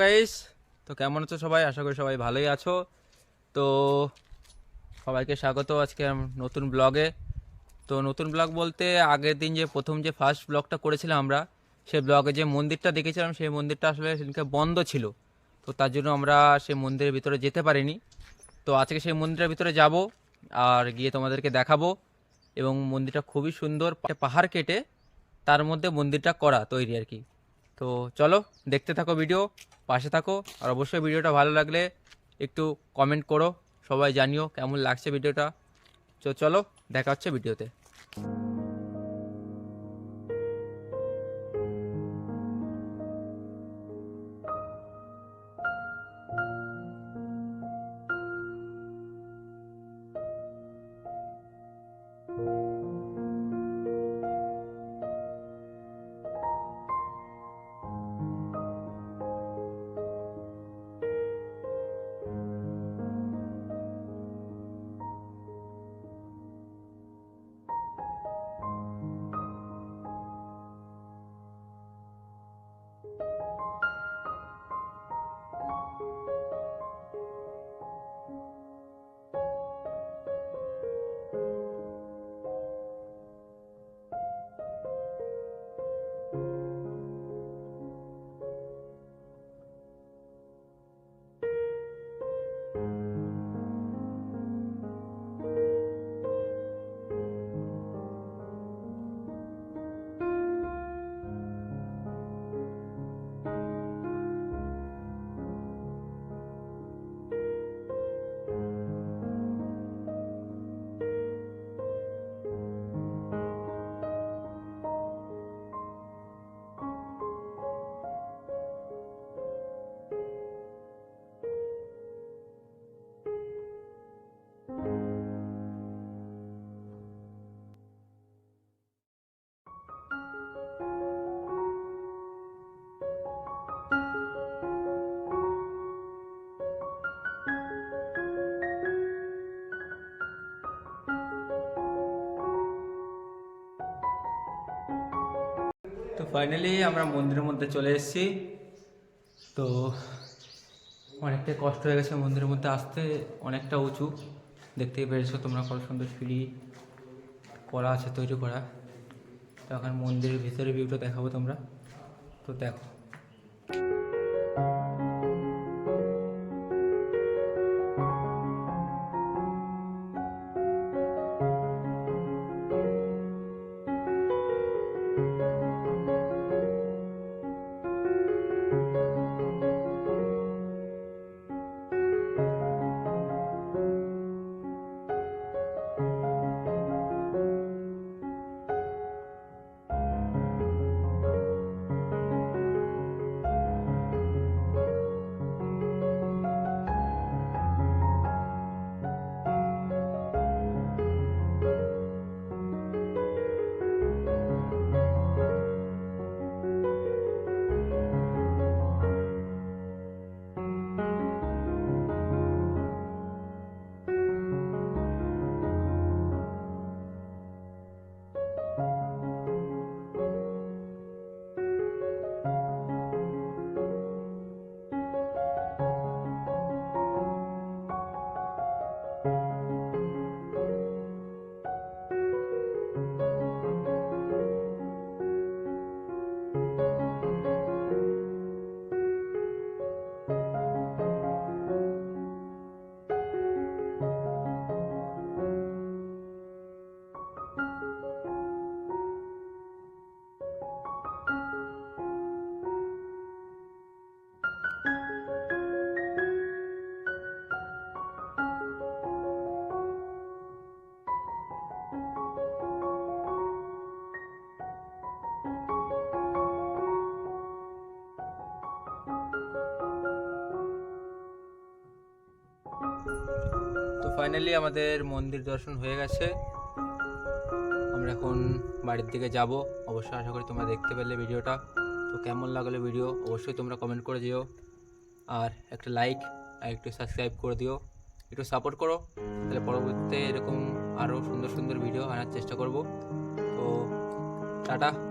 Guys তো কেমন আছো সবাই? আশা করি সবাই ভালোই আছো। তো সবাইকে স্বাগত আজকে নতুন ব্লগে তো নতুন ব্লগ বলতে আগের দিন যে প্রথম যে ফার্স্ট ব্লগটা করেছিলাম আমরা, সেই ব্লগে যে মন্দিরটা দেখেছিলাম, সেই মন্দিরটা আসলে সেদিনকে বন্ধ ছিল। তো তার জন্য আমরা সেই মন্দিরের ভিতরে যেতে পারিনি। তো আজকে সেই মন্দিরের ভিতরে যাব আর গিয়ে তোমাদেরকে দেখাবো। এবং মন্দিরটা খুবই সুন্দর, পাহাড় কেটে তার মধ্যে মন্দিরটা করা তৈরি আর কি। তো চলো, দেখতে থাকো ভিডিও পাশে থাকো, আর অবশ্যই ভিডিওটা ভালো লাগলে একটু কমেন্ট করো, সবাই জানিও কেমন লাগছে ভিডিওটা তো চলো, দেখা হচ্ছে ভিডিওতে তো ফাইনালি আমরা মন্দিরের মধ্যে চলে এসেছি। তো অনেকটাই কষ্ট হয়ে গেছে মন্দিরের মধ্যে আসতে, অনেকটা উঁচু। দেখতেই পেরেছ তোমরা কত সুন্দর সিঁড়ি করা আছে, তৈরি করা। তো এখন মন্দিরের ভিতরে ভিউটা দেখাবো তোমরা। তো দেখো। ফাইনালি আমাদের মন্দির দর্শন হয়ে গেছে। আমরা এখন বাড়ির দিকে যাব। অবশ্যই আশা করি তোমরা দেখতে পেলে ভিডিওটা। তো কেমন লাগল ভিডিও? অবশ্যই তোমরা কমেন্ট করে দিও। আর একটা লাইক আর একটু সাবস্ক্রাইব করে দিও। একটু সাপোর্ট করো। তাহলে পরবর্তীতে এরকম আরও সুন্দর সুন্দর ভিডিও আনার চেষ্টা করব। তো টাটা।